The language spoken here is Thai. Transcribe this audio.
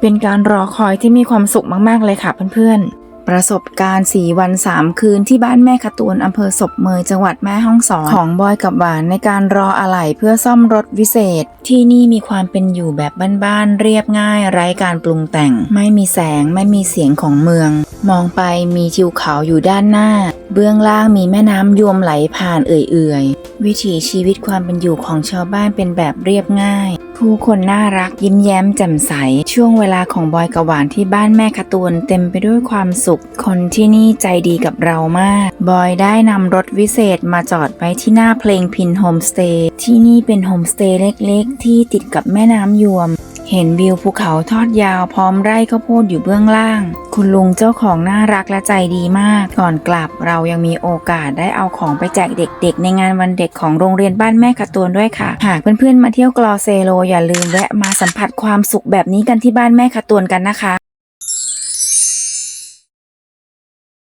เป็นการรอคอยที่มีความสุขมากๆเลยค่ะเพื่อนๆ ประสบการณ์ 4 วัน 3 คืนที่บ้านแม่ขตูนอำเภอศพเมยจังหวัดแม่ฮ่องสอน ของบอยกับหวานในการรออะไหล่เพื่อซ่อมรถวิเศษ ที่นี่มีความเป็นอยู่แบบบ้านๆเรียบง่ายไร้การปรุงแต่ง ไม่มีแสงไม่มีเสียงของเมือง มองไปมีทิวเขาอยู่ด้านหน้า เบื้องล่างมีแม่น้ำยวมไหลผ่านเอื่อยๆ วิถีชีวิตความเป็นอยู่ของชาวบ้านเป็นแบบเรียบง่าย ผู้คนน่ารักยิ้มแย้มแจ่มใส ช่วงเวลาของบอยกับหวานที่บ้านแม่การะตูนเต็มไปด้วยความสุข คนที่นี่ใจดีกับเรามาก บอยได้นำรถวิเศษมาจอดไว้ที่หน้าเพลงพินโฮมสเตย์ที่นี่เป็นโฮมสเตย์เล็กๆ ที่ติดกับแม่น้ำยวม เห็นวิวภูเขาทอดยาวพร้อมไร่ข้าวโพดอยู่เบื้องล่าง คุณลุงเจ้าของน่ารักและใจดีมาก ก่อนกลับเรายังมีโอกาสได้เอาของไปแจกเด็กๆ ในงานวันเด็กของโรงเรียนบ้านแม่กระตูนด้วยค่ะ หากเพื่อนๆมาเที่ยวกลอเซโลอย่าลืมแวะมาสัมผัสความสุขแบบนี้กันที่บ้านแม่กระตูนกันนะคะ